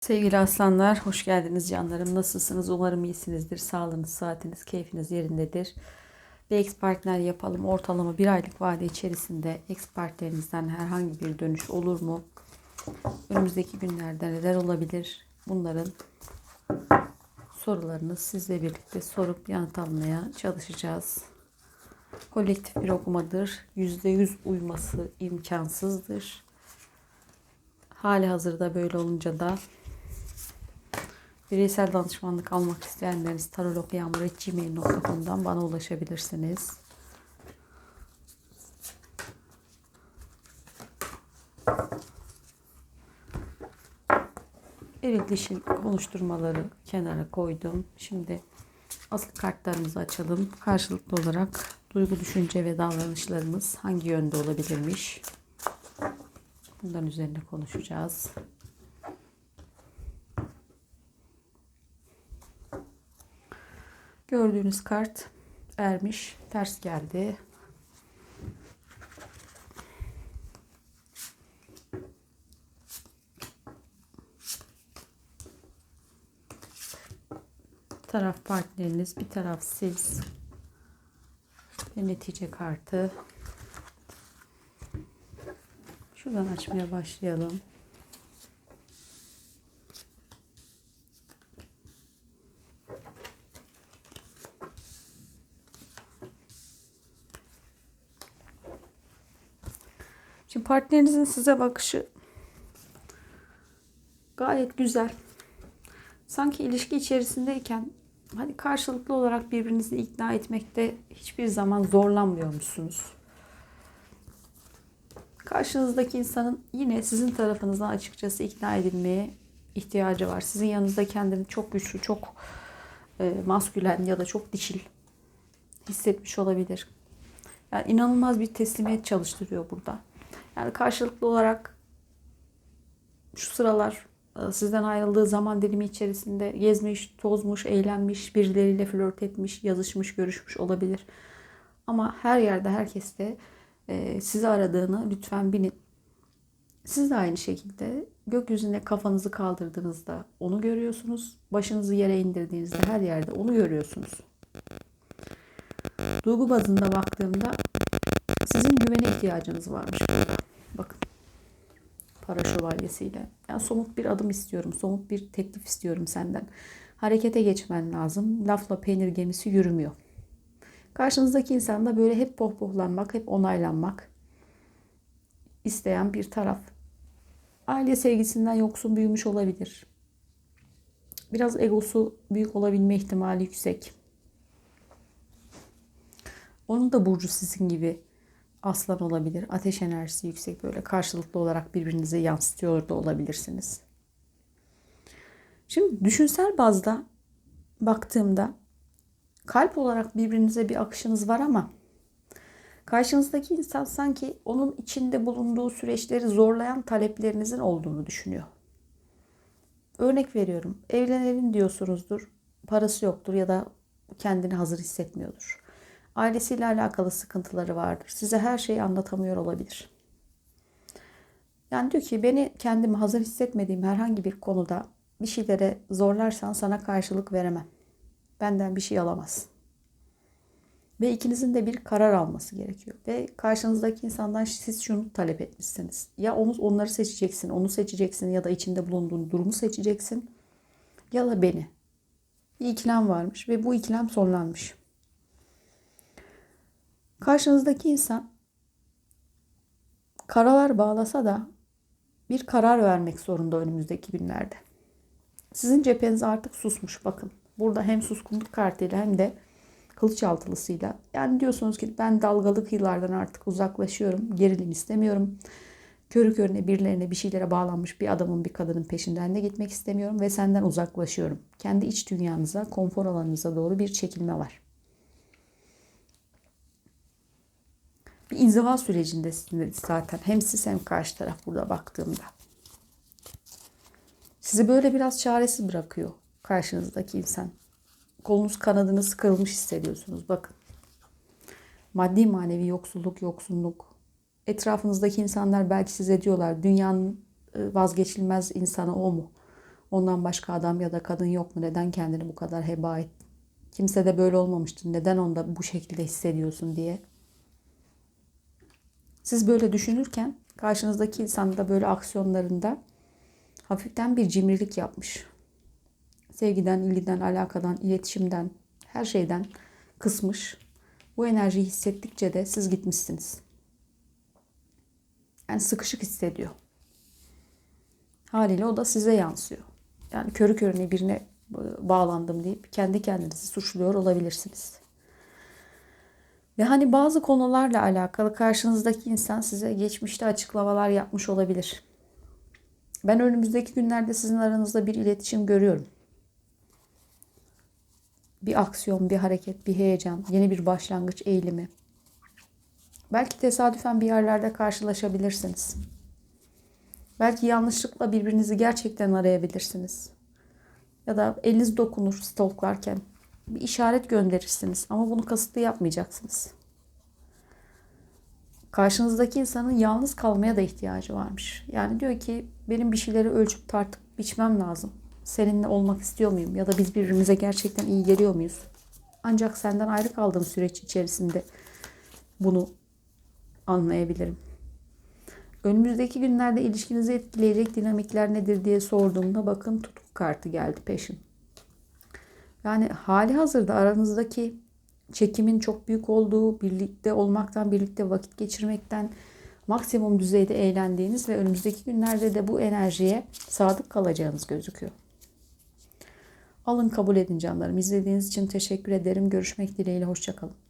Sevgili aslanlar, hoş geldiniz canlarım. Nasılsınız? Umarım iyisinizdir. Sağlığınız, saatiniz, keyfiniz yerindedir. Bir ex partner yapalım. Ortalama bir aylık vade içerisinde ex partnerinizden herhangi bir dönüş olur mu? Önümüzdeki günlerde neler olabilir? Bunların sorularını sizle birlikte sorup yanıt almaya çalışacağız. Kolektif bir okumadır. %100 uyması imkansızdır. Hali hazırda böyle olunca da bireysel danışmanlık almak isteyenleriniz tarolokyağmur.gmail.com'dan bana ulaşabilirsiniz. Evet dişil konuşturmaları kenara koydum. Şimdi asıl kartlarımızı açalım. Karşılıklı olarak duygu, düşünce ve davranışlarımız hangi yönde olabilirmiş? Bundan üzerine konuşacağız. Gördüğünüz kart ermiş, ters geldi. Bir taraf partneriniz, bir taraf siz. Ve netice kartı. Şuradan açmaya başlayalım. Şimdi partnerinizin size bakışı gayet güzel. Sanki ilişki içerisindeyken hani karşılıklı olarak birbirinizi ikna etmekte hiçbir zaman zorlanmıyormuşsunuz. Karşınızdaki insanın yine sizin tarafınızdan açıkçası ikna edilmeye ihtiyacı var. Sizin yanınızda kendini çok güçlü, çok e, maskülen ya da çok dişil hissetmiş olabilir. Yani inanılmaz bir teslimiyet çalıştırıyor burada. Yani karşılıklı olarak şu sıralar e, sizden ayrıldığı zaman dilimi içerisinde gezmiş, tozmuş, eğlenmiş, birileriyle flört etmiş, yazışmış, görüşmüş olabilir. Ama her yerde herkes de e, sizi aradığını lütfen bilin. Siz de aynı şekilde gökyüzüne kafanızı kaldırdığınızda onu görüyorsunuz. Başınızı yere indirdiğinizde her yerde onu görüyorsunuz. Duygu bazında baktığımda sizin güvene ihtiyacınız varmış burada. Bakın. Para şövalyesiyle. Yani somut bir adım istiyorum. Somut bir teklif istiyorum senden. Harekete geçmen lazım. Lafla peynir gemisi yürümüyor. Karşınızdaki insan da böyle hep pohpohlanmak, hep onaylanmak isteyen bir taraf. Aile sevgisinden yoksun büyümüş olabilir. Biraz egosu büyük olabilme ihtimali yüksek. Onun da burcu sizin gibi aslan olabilir. Ateş enerjisi yüksek böyle karşılıklı olarak birbirinize yansıtıyor da olabilirsiniz. Şimdi düşünsel bazda baktığımda kalp olarak birbirinize bir akışınız var ama karşınızdaki insan sanki onun içinde bulunduğu süreçleri zorlayan taleplerinizin olduğunu düşünüyor. Örnek veriyorum. Evlenelim diyorsunuzdur. Parası yoktur ya da kendini hazır hissetmiyordur. Ailesiyle alakalı sıkıntıları vardır. Size her şeyi anlatamıyor olabilir. Yani diyor ki beni kendimi hazır hissetmediğim herhangi bir konuda bir şeylere zorlarsan sana karşılık veremem. Benden bir şey alamazsın. Ve ikinizin de bir karar alması gerekiyor. Ve karşınızdaki insandan siz şunu talep etmişsiniz. Ya onu, onları seçeceksin, onu seçeceksin ya da içinde bulunduğun durumu seçeceksin. Ya da beni. Bir ikilem varmış ve bu ikilem sonlanmış. Karşınızdaki insan karalar bağlasa da bir karar vermek zorunda önümüzdeki günlerde. Sizin cepheniz artık susmuş bakın. Burada hem suskunluk kartıyla hem de kılıç altılısıyla. Yani diyorsunuz ki ben dalgalı kıyılardan artık uzaklaşıyorum. Gerilim istemiyorum. Körü körüne birilerine bir şeylere bağlanmış bir adamın bir kadının peşinden de gitmek istemiyorum ve senden uzaklaşıyorum. Kendi iç dünyanıza, konfor alanınıza doğru bir çekilme var. İnziva sürecindesiniz zaten. Hem siz hem karşı taraf burada baktığımda. Sizi böyle biraz çaresiz bırakıyor karşınızdaki insan. Kolunuz kanadınız kırılmış hissediyorsunuz. Bakın. Maddi manevi yoksulluk, yoksunluk. Etrafınızdaki insanlar belki size diyorlar dünyanın e, vazgeçilmez insanı o mu? Ondan başka adam ya da kadın yok mu? Neden kendini bu kadar heba ettin? Kimse de böyle olmamıştı. Neden onda bu şekilde hissediyorsun diye. Siz böyle düşünürken karşınızdaki insan da böyle aksiyonlarında hafiften bir cimrilik yapmış. Sevgiden, ilgiden, alakadan, iletişimden, her şeyden kısmış. Bu enerjiyi hissettikçe de siz gitmişsiniz. Yani sıkışık hissediyor. Haliyle o da size yansıyor. Yani körü körüne birine bağlandım deyip kendi kendinizi suçluyor olabilirsiniz. Ve hani bazı konularla alakalı karşınızdaki insan size geçmişte açıklamalar yapmış olabilir. Ben önümüzdeki günlerde sizin aranızda bir iletişim görüyorum. Bir aksiyon, bir hareket, bir heyecan, yeni bir başlangıç eğilimi. Belki tesadüfen bir yerlerde karşılaşabilirsiniz. Belki yanlışlıkla birbirinizi gerçekten arayabilirsiniz. Ya da eliniz dokunur stalklarken bir işaret gönderirsiniz ama bunu kasıtlı yapmayacaksınız. Karşınızdaki insanın yalnız kalmaya da ihtiyacı varmış. Yani diyor ki benim bir şeyleri ölçüp tartıp biçmem lazım. Seninle olmak istiyor muyum? Ya da biz birbirimize gerçekten iyi geliyor muyuz? Ancak senden ayrı kaldığım süreç içerisinde bunu anlayabilirim. Önümüzdeki günlerde ilişkinizi etkileyecek dinamikler nedir diye sorduğumda bakın tutku kartı geldi peşin. Yani hali hazırda aranızdaki çekimin çok büyük olduğu, birlikte olmaktan, birlikte vakit geçirmekten maksimum düzeyde eğlendiğiniz ve önümüzdeki günlerde de bu enerjiye sadık kalacağınız gözüküyor. Alın kabul edin canlarım. İzlediğiniz için teşekkür ederim. Görüşmek dileğiyle. Hoşçakalın.